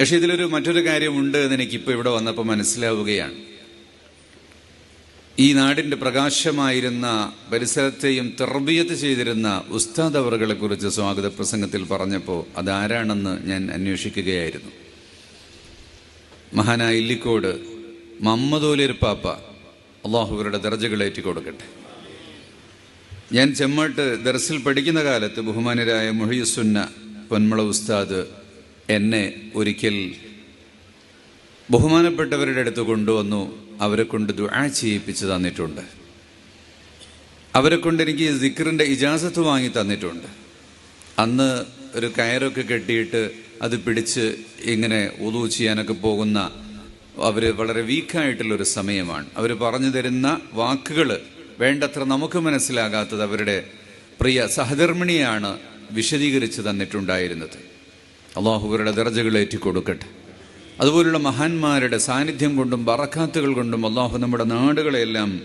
പക്ഷെ ഇതിലൊരു മറ്റൊരു കാര്യമുണ്ട് എന്ന് എനിക്കിപ്പോൾ ഇവിടെ വന്നപ്പോൾ മനസ്സിലാവുകയാണ്. ഈ നാടിന്റെ പ്രകാശമായിരുന്ന പരിസരത്തെയും തെർബിയത്ത് ചെയ്തിരുന്ന ഉസ്താദ് അവറുകളെ കുറിച്ച് സ്വാഗത പ്രസംഗത്തിൽ പറഞ്ഞപ്പോൾ അതാരാണെന്ന് ഞാൻ അന്വേഷിക്കുകയായിരുന്നു. മഹാനായ ഇല്ലിക്കോട് മമ്മദോലിയർ പാപ്പ. അള്ളാഹുവരുടെ ദർജകളേറ്റി കൊടുക്കട്ടെ. ഞാൻ ചെമ്മാട്ട് ദർസിൽ പഠിക്കുന്ന കാലത്ത് ബഹുമാനരായ മുഹിയുസുന്ന പൊന്മള ഉസ്താദ് എന്നെ ഒരിക്കൽ ബഹുമാനപ്പെട്ടവരുടെ അടുത്ത് കൊണ്ടുവന്നു അവരെ കൊണ്ട് ദുആ ചെയ്യിപ്പിച്ച് തന്നിട്ടുണ്ട്. അവരെ കൊണ്ട് എനിക്ക് സിക്കറിന്റെ ഇജാസത്ത് വാങ്ങി തന്നിട്ടുണ്ട്. അന്ന് ഒരു കയറൊക്കെ കെട്ടിയിട്ട് അത് പിടിച്ച് ഇങ്ങനെ ഉതു ചെയ്യാനൊക്കെ പോകുന്ന അവർ വളരെ വീക്കായിട്ടുള്ളൊരു സമയമാണ്. അവർ പറഞ്ഞു തരുന്ന വാക്കുകൾ വേണ്ടത്ര നമുക്ക് മനസ്സിലാകാത്തത് അവരുടെ പ്രിയ സഹധർമ്മിണിയാണ് വിശദീകരിച്ച് തന്നിട്ടുണ്ടായിരുന്നത്. അള്ളാഹുവരുടെ ദർജകൾ ഏറ്റിക്കൊടുക്കട്ടെ. അതുപോലുള്ള മഹാന്മാരുടെ സാന്നിധ്യം കൊണ്ടും ബറക്കാത്തുകൾ കൊണ്ടും അള്ളാഹു നമ്മുടെ നാടുകളെല്ലാം